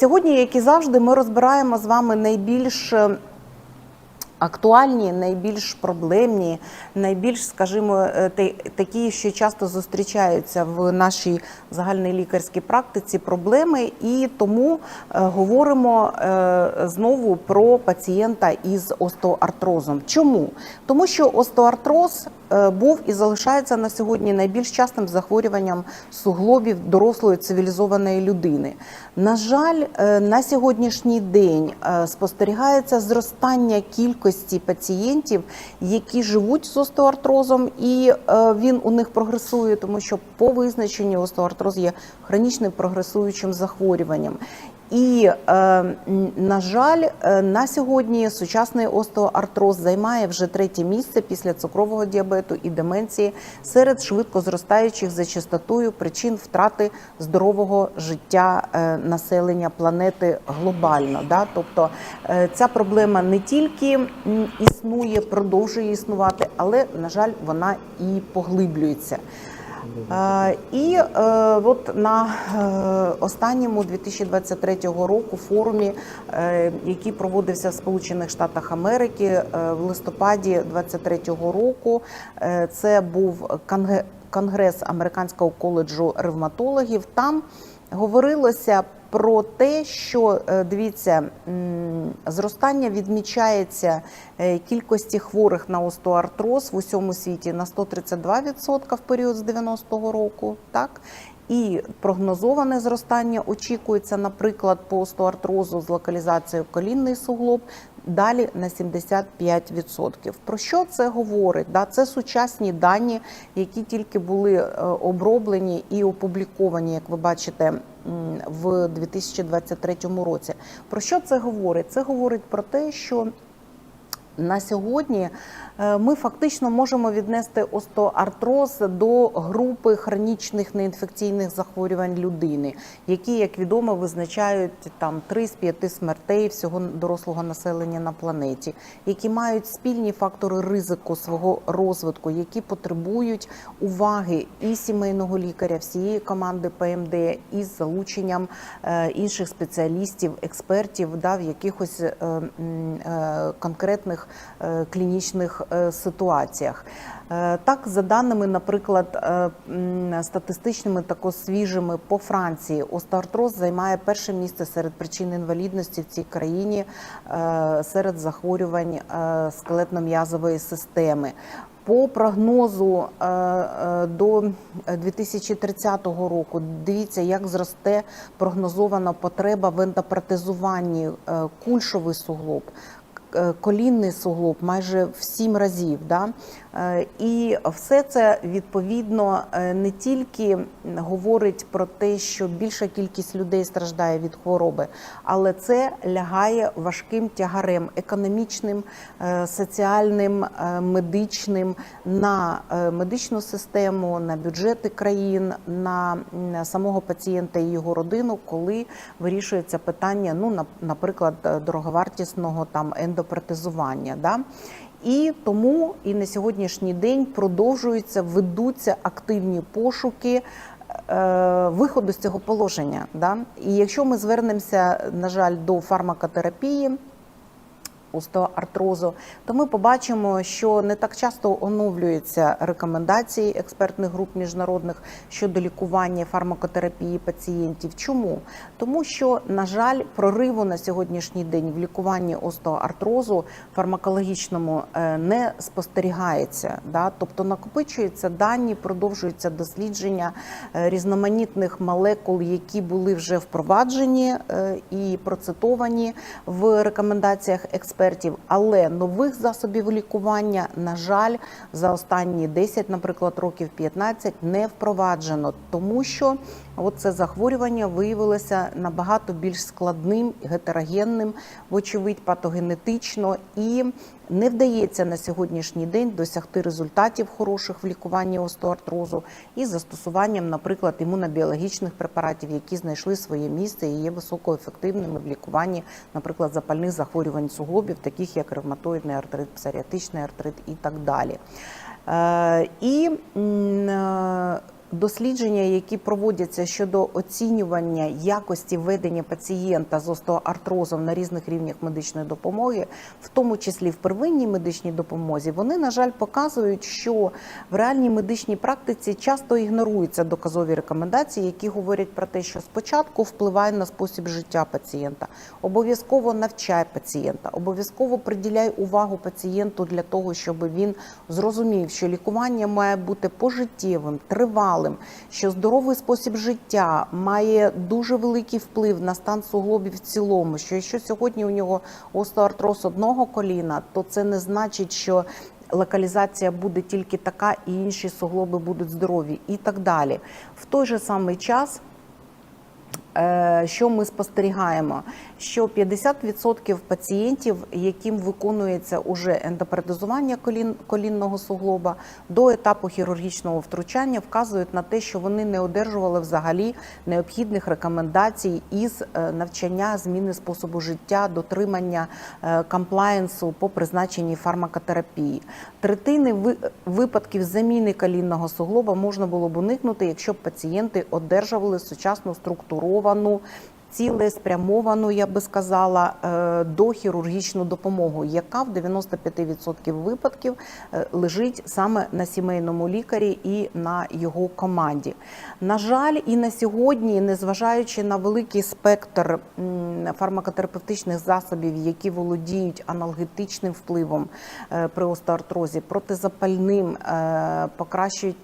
Сьогодні, як і завжди, ми розбираємо з вами найбільш е, актуальні, найбільш проблемні, найбільш, скажімо, е, такі, що часто зустрічаються в нашій загальній лікарській практиці проблеми, і тому е, говоримо знову про пацієнта із остеоартрозом. Чому? Тому що остеоартроз був і залишається на сьогодні найбільш частим захворюванням суглобів дорослої цивілізованої людини. На жаль, е, на сьогоднішній день е, спостерігається зростання кількості пацієнтів, які живуть з остеоартрозом, і е, він у них прогресує, тому що по визначенню остеоартроз є хронічним прогресуючим захворюванням. І е, на жаль, е, на сьогодні сучасний остеоартроз займає вже третє місце після цукрового діабету і деменції серед швидко зростаючих за частотою причин втрати здорового життя е, населення планети глобально. Да? Тобто ця проблема не тільки існує, продовжує існувати, але на жаль, вона і поглиблюється. І е, от на е, останньому 2023 року форумі, е, який проводився в Сполучених Штатах Америки в листопаді 2023 року, це був конгрес Американського коледжу ревматологів. Там говорилося про те, що е, дивіться, зростання відмічається е, кількості хворих на остеоартроз в усьому світі на 132% в період з 90-го року. Так і прогнозоване зростання очікується, наприклад, по остеоартрозу з локалізацією колінний суглоб. Далі на 75%. Про що це говорить? Це сучасні дані, які тільки були е, оброблені і опубліковані, як ви бачите, в 2023 році. Про що це говорить? Це говорить про те, що на сьогодні е, ми фактично можемо віднести остеоартроз до групи хронічних неінфекційних захворювань людини, які, як відомо, визначають там 3 з 5 смертей всього дорослого населення на планеті, які мають спільні фактори ризику свого розвитку, які потребують уваги і сімейного лікаря, всієї команди ПМД із залученням е, інших спеціалістів, експертів, да, в якихось е, конкретних клінічних е, ситуаціях. Е, Так, за даними, наприклад, е, статистичними також свіжими по Франції, остеоартроз займає перше місце серед причин інвалідності в цій країні е, серед захворювань е, скелетно-м'язової системи. По прогнозу е, е, до 2030 року дивіться, як зросте прогнозована потреба в ендопротезуванні е, кульшовий суглоб. Е, Колінний суглоб майже в сім разів, да? Е, і все це відповідно е, не тільки говорить про те, що більша кількість людей страждає від хвороби, але це лягає важким тягарем економічним, е, соціальним, медичним на медичну систему, на бюджети країн, на самого пацієнта і його родину, коли вирішується питання, ну на- наприклад, дороговартісного там ендопротезування. Да? І тому і на сьогоднішній день продовжуються, ведуться активні пошуки е, виходу з цього положення. Да? І якщо ми звернемося, на жаль, до фармакотерапії, остеоартрозу, то ми побачимо, що не так часто оновлюються рекомендації експертних груп міжнародних щодо лікування фармакотерапії пацієнтів. Чому? Тому що, на жаль, прориву на сьогоднішній день в лікуванні остеоартрозу фармакологічному е, не спостерігається. Да? Тобто накопичуються дані, продовжуються дослідження е, різноманітних молекул, які були вже впроваджені е, і процитовані в рекомендаціях експертів, але нових засобів лікування, на жаль, за останні 10, наприклад, років 15 не впроваджено, тому що от це захворювання виявилося набагато більш складним, гетерогенним, вочевидь, патогенетично і не вдається на сьогоднішній день досягти результатів хороших в лікуванні остеоартрозу із застосуванням, наприклад, імунобіологічних препаратів, які знайшли своє місце і є високоефективними в лікуванні, наприклад, запальних захворювань суглобів, таких як ревматоїдний артрит, псоріатичний артрит і так далі. Е, І е, дослідження, які проводяться щодо оцінювання якості ведення пацієнта з остеоартрозом на різних рівнях медичної допомоги, в тому числі в первинній медичній допомозі, вони, на жаль, показують, що в реальній медичній практиці часто ігноруються доказові рекомендації, які говорять про те, що спочатку впливає на спосіб життя пацієнта, обов'язково навчай пацієнта, обов'язково приділяй увагу пацієнту для того, щоб він зрозумів, що лікування має бути пожиттєвим, тривалим, що здоровий спосіб життя має дуже великий вплив на стан суглобів в цілому. Що якщо сьогодні у нього остеоартроз одного коліна, то це не значить, що локалізація буде тільки така, і інші суглоби будуть здорові, і так далі. В той же самий час. Е, Що ми спостерігаємо? Що 50% пацієнтів, яким виконується уже ендопротезування колін, колінного суглоба до етапу хірургічного втручання, вказують на те, що вони не одержували взагалі необхідних рекомендацій із е, навчання зміни способу життя, дотримання е, комплаєнсу по призначенні фармакотерапії. Третини ви- випадків заміни колінного суглоба можна було б уникнути, якщо б пацієнти одержували сучасну структуровану. Цілеспрямовану, я би сказала, е, дохірургічну допомогу, яка в 95% випадків е, лежить саме на сімейному лікарі і на його команді. На жаль, і на сьогодні, незважаючи на великий спектр фармакотерапевтичних засобів, які володіють аналгетичним впливом е, при остеоартрозі, протизапальним, покращують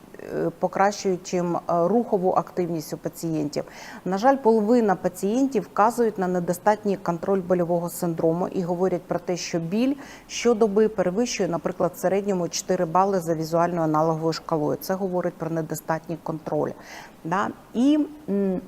покращуючим е, рухову активність у пацієнтів. На жаль, половина пацієнтів вказують на недостатній контроль больового синдрому і говорять про те, що біль щодоби перевищує, наприклад, в середньому 4 бали за візуальною аналоговою шкалою. Це говорить про недостатній контроль. Да? І Е,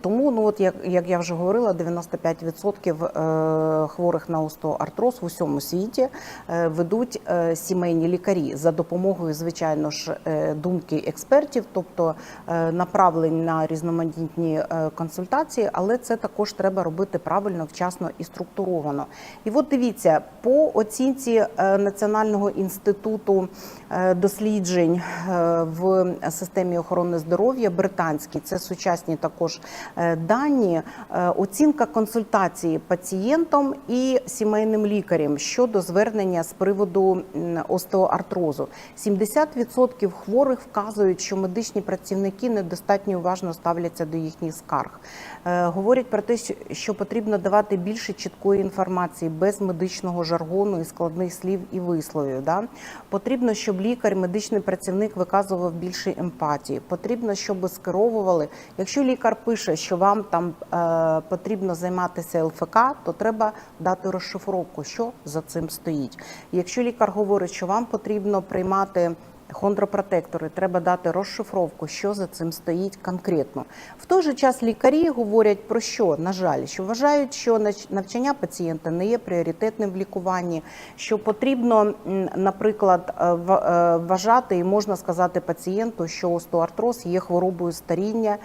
Тому, ну от як, як я вже говорила, 95% е, хворих на остеоартроз в усьому світі е, ведуть е, сімейні лікарі за допомогою, звичайно ж, е, думки експертів, тобто е, направлень на різноманітні е, консультації, але це також треба робити правильно, вчасно і структуровано. І от дивіться, по оцінці е, Національного інституту е, досліджень е, в системі охорони здоров'я британський, це сучасні також е, дані, е, оцінка консультації пацієнтом і сімейним лікарем щодо звернення з приводу остеоартрозу. 70% хворих вказують, що медичні працівники недостатньо уважно ставляться до їхніх скарг. Е, Говорять про те, що потрібно давати більше чіткої інформації без медичного жаргону і складних слів і висловів. Да? Потрібно, щоб лікар, медичний працівник виказував більше емпатії. Потрібно, щоб скеровували. Якщо лікар пише, що вам там е, потрібно займатися ЛФК, то треба дати розшифровку, що за цим стоїть. Якщо лікар говорить, що вам потрібно приймати хондропротектори, треба дати розшифровку, що за цим стоїть конкретно. В той же час лікарі говорять про що, на жаль, що вважають, що навчання пацієнта не є пріоритетним в лікуванні, що потрібно, наприклад, е, е, вважати і можна сказати пацієнту, що остеоартроз є хворобою старіння,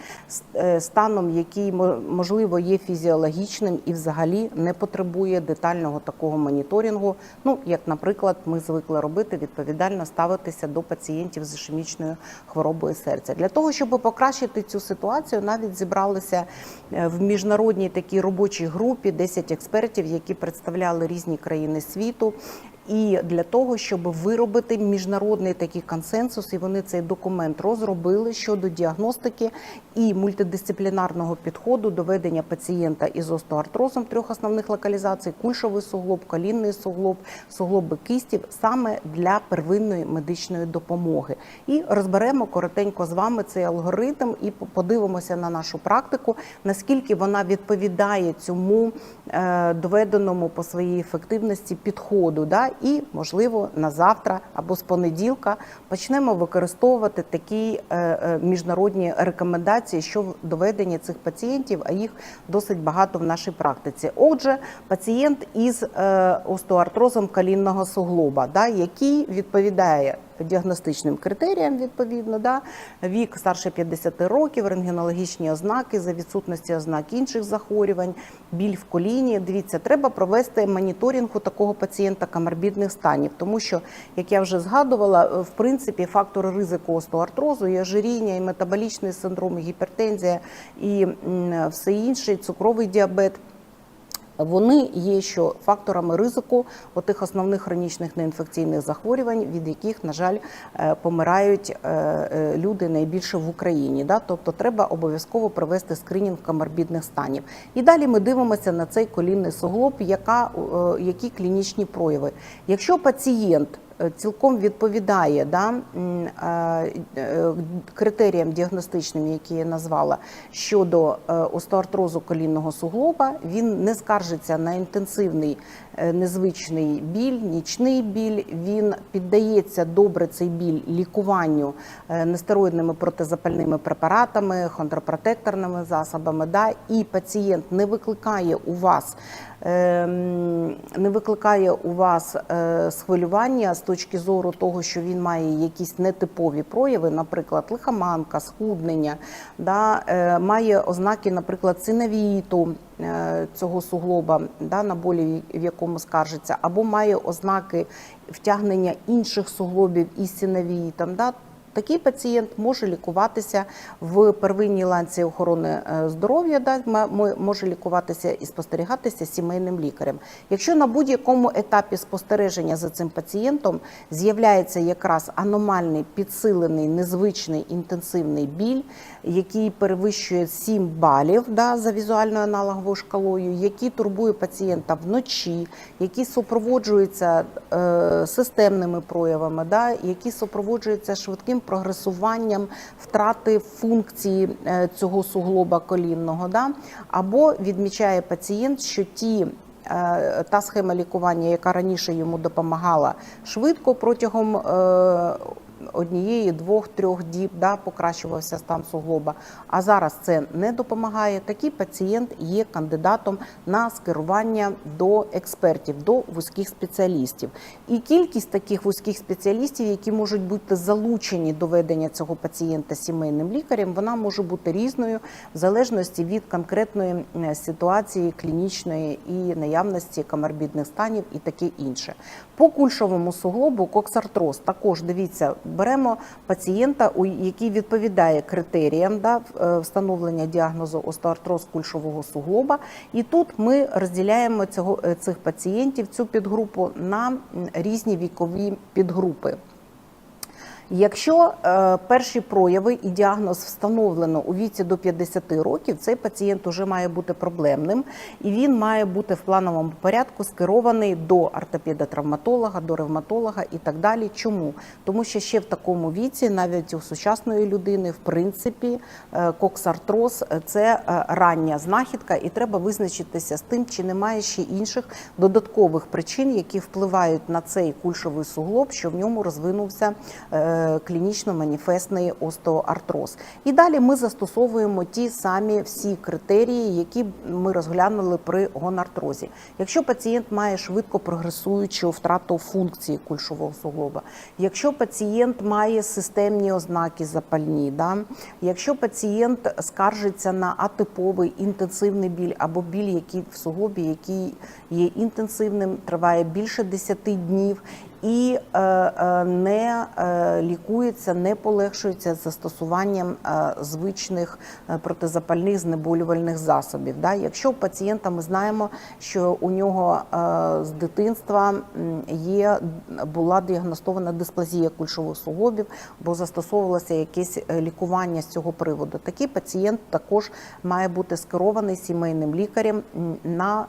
е, станом, який мо- можливо є фізіологічним і взагалі не потребує детального такого моніторингу. Ну, як, наприклад, ми звикли робити, відповідально ставитися до пацієнтів з ішемічною хворобою серця. Для того, щоб покращити цю ситуацію, навіть зібралися е, в міжнародній такій робочій групі 10 експертів, які представляли різні країни світу. І для того, щоб виробити міжнародний такий консенсус, і вони цей документ розробили щодо діагностики і мультидисциплінарного підходу до ведення пацієнта із остеоартрозом трьох основних локалізацій: кульшовий суглоб, колінний суглоб, суглоби кистів, саме для первинної медичної допомоги. І розберемо коротенько з вами цей алгоритм і подивимося на нашу практику, наскільки вона відповідає цьому е, доведеному по своїй ефективності підходу. Да? І, можливо, на завтра або з понеділка почнемо використовувати такі е, е, міжнародні рекомендації що доведення цих пацієнтів, а їх досить багато в нашій практиці. Отже, пацієнт із е, остеоартрозом колінного суглоба, який відповідає діагностичним критеріям, відповідно, да, вік старше 50 років, рентгенологічні ознаки за відсутності ознак інших захворювань, біль в коліні. Дивіться, треба провести моніторинг у такого пацієнта коморбідних станів, тому що, як я вже згадувала, в принципі фактори ризику остеоартрозу, і ожиріння, і метаболічний синдром, і гіпертензія, і все інше, і цукровий діабет. Вони є що факторами ризику отих основних хронічних неінфекційних захворювань, від яких, на жаль, е, помирають е, е, люди найбільше в Україні. Да? Тобто треба обов'язково провести скринінг коморбідних станів. І далі ми дивимося на цей колінний суглоб, яка, які клінічні прояви. Якщо пацієнт цілком відповідає да, е, е, критеріям діагностичним, які я назвала, щодо е, остеоартрозу колінного суглоба, він не скаржиться на інтенсивний е, незвичний біль, нічний біль. Він піддається добре цей біль лікуванню е, нестероїдними протизапальними препаратами, хондропротекторними засобами. Да, і пацієнт не викликає у вас не викликає у вас е, схвилювання з точки зору того, що він має якісь нетипові прояви, наприклад, лихоманка, схуднення, да, е, має ознаки, наприклад, синовіїту е, цього суглоба, да, на болі, в якому скаржиться, або має ознаки втягнення інших суглобів із синовіїтом. Да, Такий пацієнт може лікуватися в первинній ланці охорони е, здоров'я, да, може лікуватися і спостерігатися сімейним лікарем. Якщо на будь-якому етапі спостереження за цим пацієнтом з'являється якраз аномальний, підсилений, незвичний інтенсивний біль, який перевищує 7 балів за візуальною аналоговою шкалою, який турбує пацієнта вночі, який супроводжується е, системними проявами, да, який супроводжується швидким прогресуванням втрати функції е, цього суглоба колінного, да, або відмічає пацієнт, що ті е, та схема лікування, яка раніше йому допомагала швидко протягом е, однієї, двох, трьох діб, да, покращувався стан суглоба. А зараз це не допомагає. Такий пацієнт є кандидатом на скерування до експертів, до вузьких спеціалістів. І кількість таких вузьких спеціалістів, які можуть бути залучені до ведення цього пацієнта сімейним лікарем, вона може бути різною в залежності від конкретної е, ситуації клінічної і наявності коморбідних станів і таке інше. По кульшовому суглобу коксартроз також дивіться, беремо пацієнта, у- який відповідає критеріям да, е, встановлення діагнозу остеоартроз кульшового суглоба. І тут ми розділяємо цього, е, цих пацієнтів, цю підгрупу на різні вікові підгрупи. Якщо е, перші прояви і діагноз встановлено у віці до 50 років, цей пацієнт уже має бути проблемним і він має бути в плановому порядку скерований до ортопеда-травматолога, до ревматолога і так далі. Чому? Тому що ще в такому віці, навіть у сучасної людини, в принципі, е, коксартроз – це е, рання знахідка, і треба визначитися з тим, чи немає ще інших додаткових причин, які впливають на цей кульшовий суглоб, що в ньому розвинувся е, клінічно-маніфестний остеоартроз. І далі ми застосовуємо ті самі всі критерії, які ми розглянули при гонартрозі. Якщо пацієнт має швидко прогресуючу втрату функції кульшового суглоба, якщо пацієнт має системні ознаки запальні, да? якщо пацієнт скаржиться на атиповий інтенсивний біль або біль, який в суглобі, який є інтенсивним, триває більше 10 днів. І е, е, не е, лікується, не полегшується застосуванням звичних протизапальних знеболювальних засобів. Якщо у пацієнта ми знаємо, що у нього з дитинства є була діагностована дисплазія кульшових суглобів, бо застосовувалося якесь лікування з цього приводу. Такий пацієнт також має бути скерований сімейним лікарем на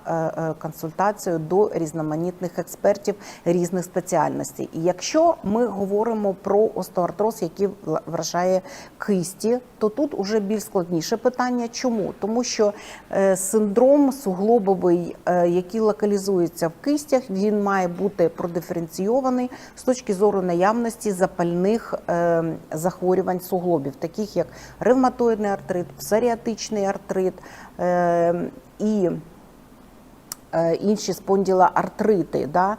консультацію до різноманітних експертів різних спеціальностей. І якщо ми говоримо про остеоартроз, який вражає кисті, то тут уже більш складніше питання. Чому? Тому що е, синдром суглобовий, е, який локалізується в кистях, він має бути продиференційований з точки зору наявності запальних е, захворювань суглобів, таких як ревматоїдний артрит, псоріатичний артрит і інші спонділоартрити. Да?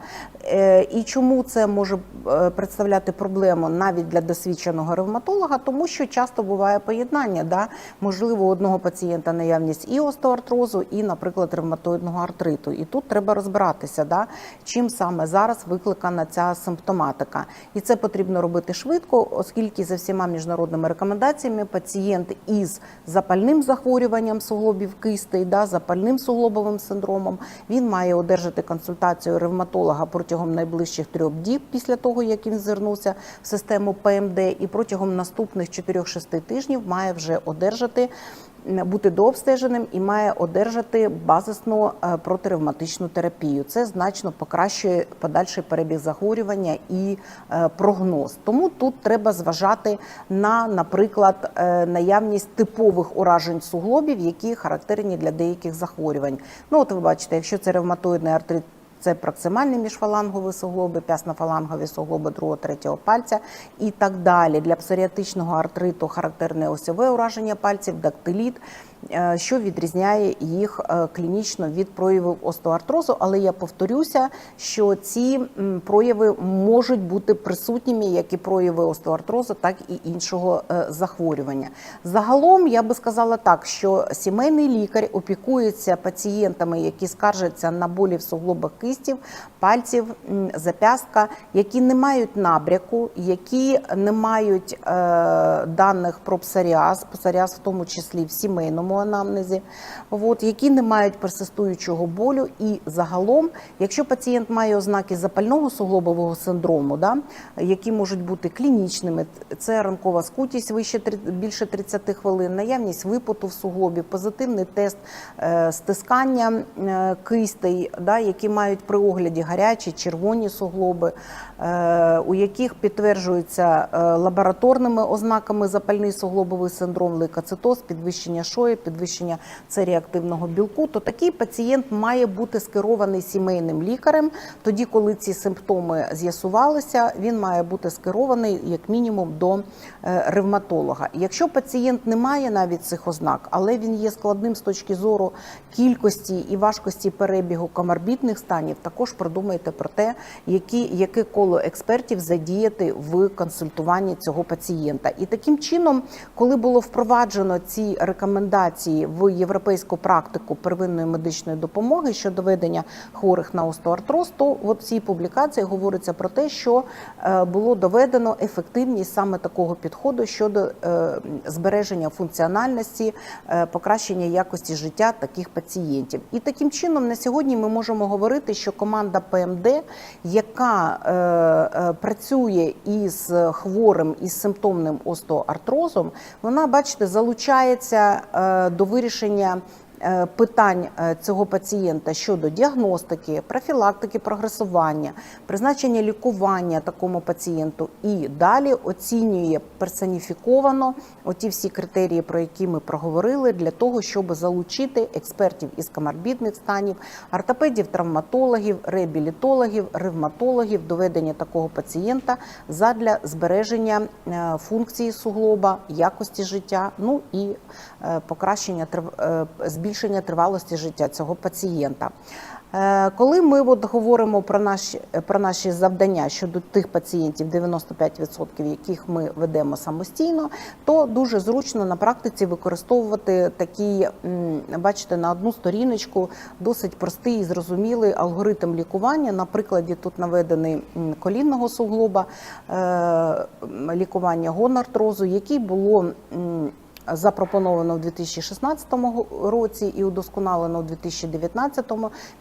Е, І чому це може е, представляти проблему навіть для досвідченого ревматолога? Тому що часто буває поєднання. Да? Можливо, у одного пацієнта наявність і остеоартрозу, і, наприклад, ревматоїдного артриту. І тут треба розбиратися, да? чим саме зараз викликана ця симптоматика. І це потрібно робити швидко, оскільки за всіма міжнародними рекомендаціями пацієнт із запальним захворюванням суглобів кистей, да, запальним суглобовим синдромом, він має одержати консультацію ревматолога протягом найближчих трьох діб після того, як він звернувся в систему ПМД, і протягом наступних 4-6 тижнів має вже одержати. Бути дообстеженим і має одержати базисну е, протиревматичну терапію. Це значно покращує подальший перебіг захворювання і е, прогноз. Тому тут треба зважати на, наприклад, е, наявність типових уражень суглобів, які характерні для деяких захворювань. Ну, от ви бачите, якщо це ревматоїдний артрит. Це проксимальні міжфалангові суглоби, п'яснофалангові суглоби другого третього пальця і так далі. Для псоріатичного артриту характерне осьове ураження пальців, дактиліт, що відрізняє їх е, клінічно від проявів остеоартрозу. Але я повторюся, що ці прояви можуть бути присутніми, як і прояви остеоартрозу, так і іншого е, захворювання. Загалом я би сказала так, що сімейний лікар опікується пацієнтами, які скаржаться на болі в суглобах кистів, пальців, зап'ястка, які не мають набряку, які не мають е, даних про псоріаз, псоріаз в тому числі в сімейному анамнезі, от, які не мають персистуючого болю. І загалом, якщо пацієнт має ознаки запального суглобового синдрому, да, які можуть бути клінічними, це ранкова скутість вище більше 30 хвилин, наявність випоту в суглобі, позитивний тест е, стискання е, кистей, да, які мають при огляді гарячі, червоні суглоби, е, у яких підтверджуються лабораторними ознаками запальний суглобовий синдром, лейкоцитоз, підвищення шої, підвищення цереактивного білку, то такий пацієнт має бути скерований сімейним лікарем. Тоді, коли ці симптоми з'ясувалися, він має бути скерований як мінімум до е, ревматолога. Якщо пацієнт не має навіть цих ознак, але він є складним з точки зору кількості і важкості перебігу коморбідних станів, також продумайте про те, які, яке коло експертів задіяти в консультуванні цього пацієнта. І таким чином, коли було впроваджено ці рекомендації в європейську практику первинної медичної допомоги щодо ведення хворих на остеоартроз, то в цій публікації говориться про те, що е, було доведено ефективність саме такого підходу щодо е, збереження функціональності, е, покращення якості життя таких пацієнтів. І таким чином на сьогодні ми можемо говорити, що команда ПМД, яка працює із хворим із симптомним остеоартрозом, вона, бачите, залучається до вирішення. Е, Питань е, цього пацієнта щодо діагностики, профілактики прогресування, призначення лікування такому пацієнту і далі оцінює персоніфіковано оті всі критерії, про які ми проговорили, для того, щоб залучити експертів із коморбідних станів, ортопедів, травматологів, реабілітологів, ревматологів до ведення такого пацієнта задля збереження е, функції суглоба, якості життя, ну і покращення е, збільшення тривалості життя цього пацієнта. Е, Коли ми от говоримо про наші про наші завдання щодо тих пацієнтів, 95% яких ми ведемо самостійно, то дуже зручно на практиці використовувати такі, бачите, на одну сторіночку досить простий і зрозумілий алгоритм лікування. На прикладі тут наведений колінного суглоба, е, лікування гонартрозу, який було. Запропоновано в 2016 році і удосконалено в 2019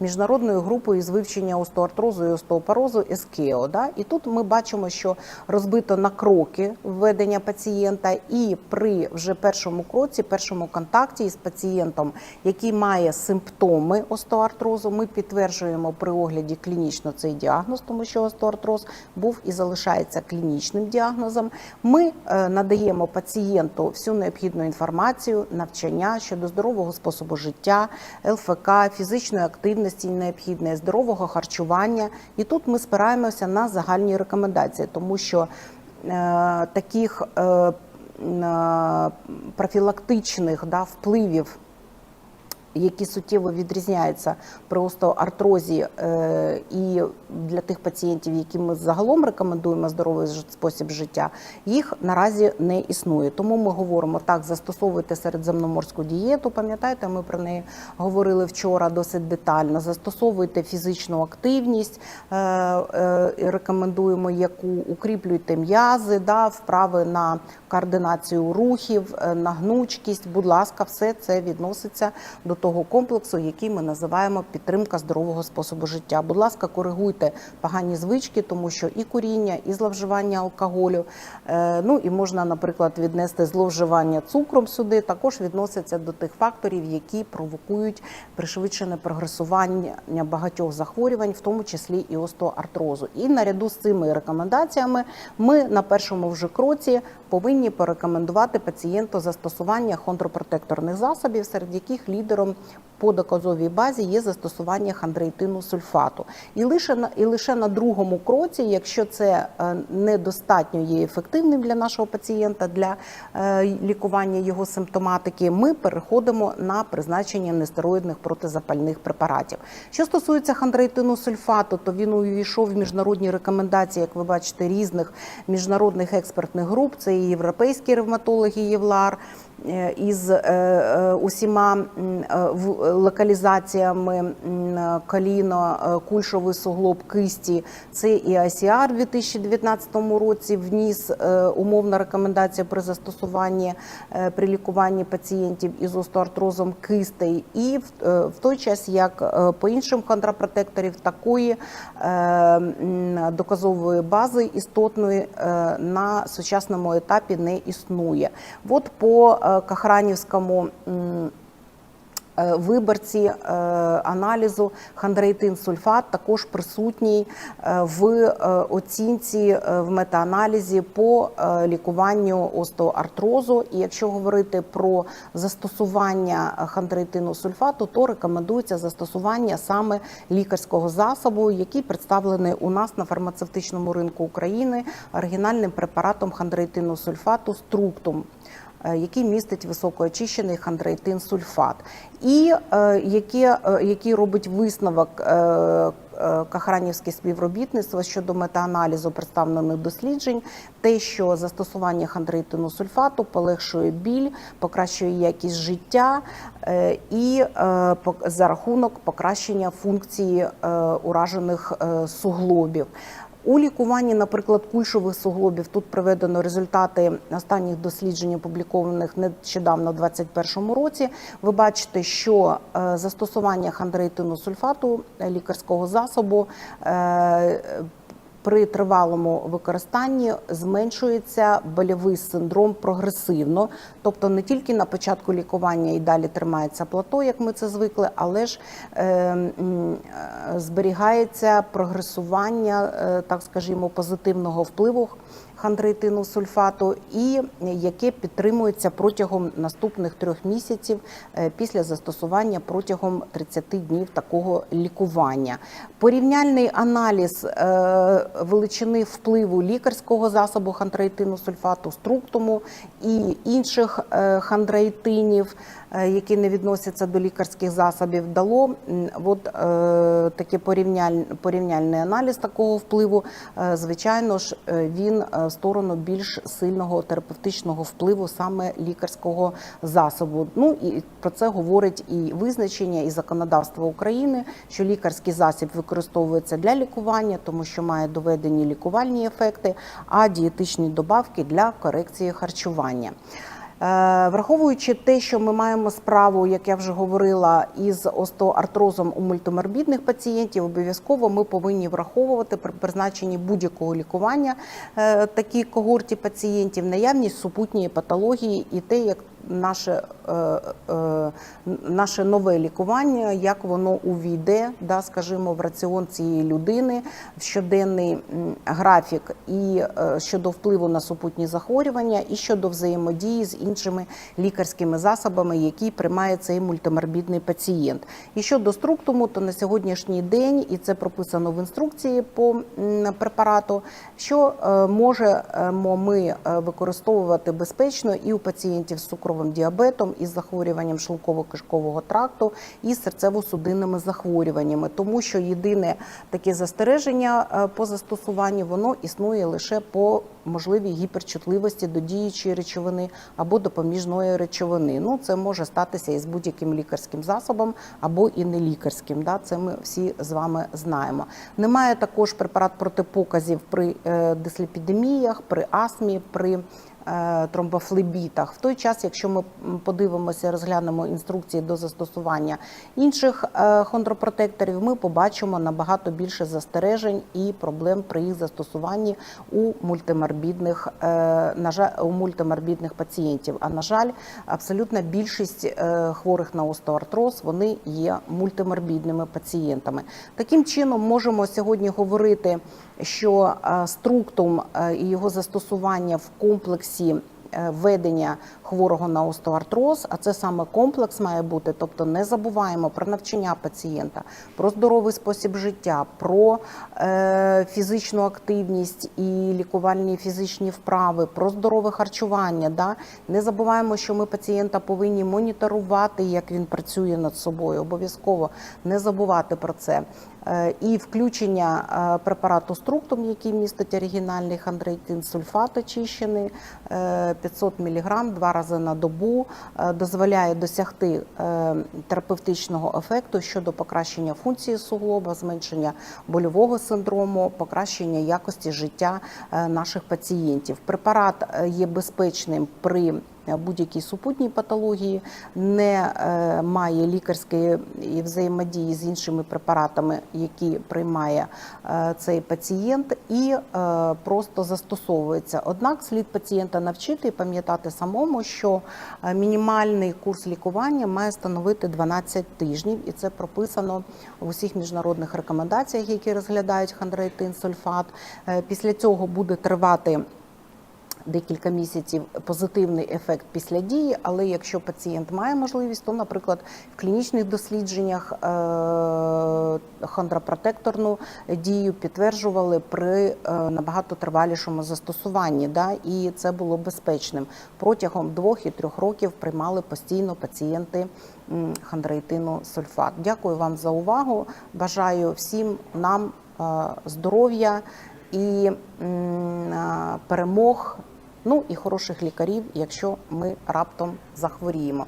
міжнародною групою з вивчення остеоартрозу і остеопорозу ЕСКЕО. Да? І тут ми бачимо, що розбито на кроки введення пацієнта, і при вже першому кроці, першому контакті із пацієнтом, який має симптоми остеоартрозу, ми підтверджуємо при огляді клінічно цей діагноз, тому що остеоартроз був і залишається клінічним діагнозом. Ми е, надаємо пацієнту всю необхідну інформацію, навчання щодо здорового способу життя, ЛФК, фізичної активності необхідне, здорового харчування. І тут ми спираємося на загальні рекомендації, тому що е, таких е, е, профілактичних да, впливів які суттєво відрізняються при остеоартрозі е, і для тих пацієнтів, які ми загалом рекомендуємо здоровий спосіб життя, їх наразі не існує. Тому ми говоримо так: застосовуйте середземноморську дієту. Пам'ятаєте, ми про неї говорили вчора досить детально. Застосовуйте фізичну активність, е, е, рекомендуємо яку укріплюйте м'язи, да, вправи на координацію рухів, на гнучкість. Будь ласка, все це відноситься до того комплексу, який ми називаємо підтримка здорового способу життя. Будь ласка, коригуйте погані звички, тому що і куріння, і зловживання алкоголю. е, Ну і можна, наприклад, віднести зловживання цукром сюди. Також відноситься до тих факторів, які провокують пришвидшене прогресування багатьох захворювань, в тому числі і остеоартрозу. І наряду з цими рекомендаціями ми на першому вже кроці повинні порекомендувати пацієнту застосування хондропротекторних засобів, серед яких лідером по доказовій базі є застосування хандреїтину сульфату. І лише на і лише на другому кроці, якщо це е, недостатньо є ефективним для нашого пацієнта для е, лікування його симптоматики, ми переходимо на призначення нестероїдних протизапальних препаратів. Що стосується хандреїтину сульфату, то він увійшов в міжнародні рекомендації, як ви бачите, різних міжнародних експертних груп. Це і європейські ревматологи ЄВЛАР із е, е, усіма е, локалізаціями е, коліно, е, кульшовий суглоб кисті. Це і ICR в 2019 році вніс е, умовна рекомендація при застосуванні е, при лікуванні пацієнтів із остеоартрозом кистей. І в, е, той час, як е, по іншим контрпротекторів, такої е, доказової бази істотної е, на сучасному етапі не існує. От по е, Кахранівському. е, Виборці е, аналізу хандреїтин сульфат також присутній е, в оцінці в метааналізі по лікуванню остеоартрозу. І якщо говорити про застосування хандреїтину сульфату, то рекомендується застосування саме лікарського засобу, який представлений у нас на фармацевтичному ринку України оригінальним препаратом хандреїтину сульфату структум який містить високоочищений хандреїтин сульфат, і е, яке, е, який робить висновок е, е, Кахранівське співробітництво щодо метааналізу представлених досліджень, те, що застосування хандреїтину сульфату полегшує біль, покращує якість життя е, і е, за рахунок покращення функції е, уражених е, суглобів. У лікуванні, наприклад, кульшових суглобів тут приведено результати останніх досліджень, опублікованих нещодавно, в 2021 році. Ви бачите, що е, застосування хандреїтину сульфату е, лікарського засобу. При тривалому використанні зменшується больовий синдром прогресивно, тобто не тільки на початку лікування і далі тримається плато, як ми це звикли, але ж е, е, зберігається прогресування, е, так скажімо, позитивного впливу хандреїтину сульфату, і яке підтримується протягом наступних трьох місяців е, після застосування протягом 30 днів такого лікування. Порівняльний аналіз е, величини впливу лікарського засобу хандреїтину сульфату, структуму і інших е, хандреїтинів, які не відносяться до лікарських засобів, дало от, е, таке порівняль, порівняльний аналіз такого впливу. Е, звичайно ж, е, він е, в сторону більш сильного терапевтичного впливу саме лікарського засобу. Ну і про це говорить і визначення, і законодавство України, що лікарський засіб використовується для лікування, тому що має доведені лікувальні ефекти, а дієтичні добавки для корекції харчування. Е, Враховуючи те, що ми маємо справу, як я вже говорила, із остеоартрозом у мультиморбідних пацієнтів, обов'язково ми повинні враховувати при призначенні будь-якого лікування е, такій когорті пацієнтів наявність супутньої патології і те, як наше, е, е, наше нове лікування, як воно увійде, да, скажімо, в раціон цієї людини, в щоденний графік і е, щодо впливу на супутні захворювання, і щодо взаємодії з іншими лікарськими засобами, які приймає цей мультиморбідний пацієнт. І щодо структуму, то на сьогоднішній день, і це прописано в інструкції по препарату, що можемо ми використовувати безпечно і у пацієнтів з цукровим цукровим діабетом, із захворюванням шлунково-кишкового тракту і серцево-судинними захворюваннями, тому що єдине таке застереження е, по застосуванню воно існує лише по можливій гіперчутливості до діючої речовини або допоміжної речовини. Ну це може статися із будь-яким лікарським засобом або і не лікарським. Да, це ми всі з вами знаємо. Немає також препарат протипоказів при е, дислепідеміях, при астмі, при тромбофлебітах. В той час, якщо ми подивимося, розглянемо інструкції до застосування інших е, хондропротекторів, ми побачимо набагато більше застережень і проблем при їх застосуванні у мультиморбідних, е, на жаль, у мультиморбідних пацієнтів. А на жаль, абсолютна більшість е, хворих на остеоартроз вони є мультиморбідними пацієнтами. Таким чином можемо сьогодні говорити, що е, структум е, і його застосування в комплексі е, ведення хворого на остеоартроз, а це саме комплекс має бути. Тобто не забуваємо про навчання пацієнта, про здоровий спосіб життя, про е, фізичну активність і лікувальні фізичні вправи, про здорове харчування. Да? Не забуваємо, що ми пацієнта повинні моніторувати, як він працює над собою. Обов'язково не забувати про це. Е, І включення е, препарату структум, який містить оригінальний хондроїтин сульфат очищений е, 500 мг два рази на добу, е, дозволяє досягти е, терапевтичного ефекту щодо покращення функції суглоба, зменшення больового синдрому, покращення якості життя е, наших пацієнтів. Препарат є безпечним при будь-якій супутній патології, не е, має лікарської взаємодії з іншими препаратами, які приймає е, цей пацієнт, і е, просто застосовується. Однак слід пацієнта навчити і пам'ятати самому, що мінімальний курс лікування має становити 12 тижнів, і це прописано в усіх міжнародних рекомендаціях, які розглядають хондроїтин сульфат. Після цього буде тривати декілька місяців позитивний ефект після дії. Але якщо пацієнт має можливість, то, наприклад, в клінічних дослідженнях е, хондропротекторну дію підтверджували при е, набагато тривалішому застосуванні. Да, і це було безпечним. Протягом двох і трьох років приймали постійно пацієнти хондроїтину сульфат. Дякую вам за увагу. Бажаю всім нам е, здоров'я і перемог. Ну і хороших лікарів, якщо ми раптом захворіємо.